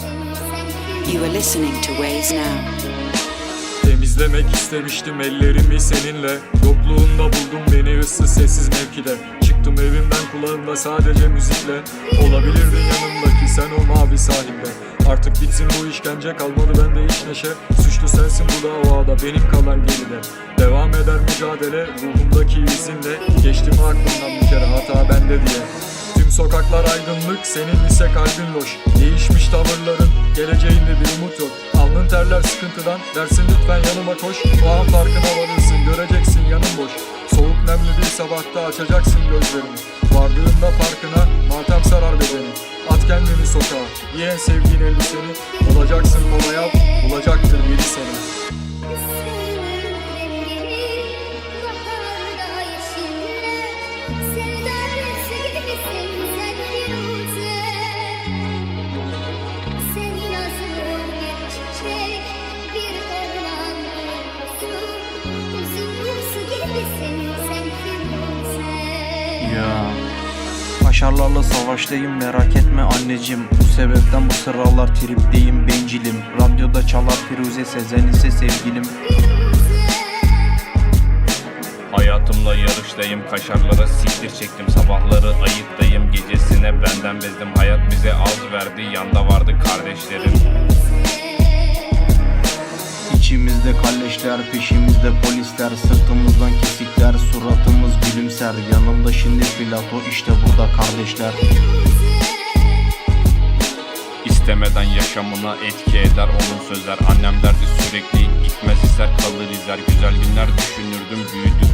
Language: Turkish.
You are listening to Ways Now. Temizlemek istemiştim ellerimi seninle. Yokluğunda buldum beni ıssız sessiz mevkide. Çıktım evimden kulağımda sadece müzikle. Olabilirdin yanımdaki sen o mavi sahilde Artık bitsin bu işkence kalmadı bende hiç neşe. Suçlu sensin bu davada benim kalan geride. Devam eder mücadele ruhumdaki izinle. Geçti mi aklımdan bir kere hata bende diye Tüm sokaklar aydınlık, senin ise kalbin loş. Değişmiş tavırların, geleceğinde bir umut yok. Alnın terler sıkıntıdan, dersin lütfen yanıma koş. O an farkına varırsın, göreceksin yanım boş. Soğuk nemli bir sabahta açacaksın gözlerini. Vardığında farkına, matem sarar bedeni. At kendini sokağa, giy en sevdiğin elbiseni. Olacaksın mola yap, bulacaktır biri seni Ya. Kaşarlarla savaştayım merak etme anneciğim. Bu sebepten bu sıralar tripteyim bencilim. Radyoda çalar Firuze Sezen ise sevgilim. Hayatımla yarıştayım kaşarlara siktir çektim. Sabahları ayıktayım gecesine benden bezdim. Hayat bize az verdi yanda vardı kardeşlerim. İçimizde kalleşler peşimizde polisler Sırtımızdan kesikler suratımız gülümser. Yanımda şimdi Filato işte burada kardeşler. İstemeden yaşamına etki eder onun sözler. Annem derdi sürekli gitmez ister kalır izler. Güzel günler düşünürdüm büyüdükçe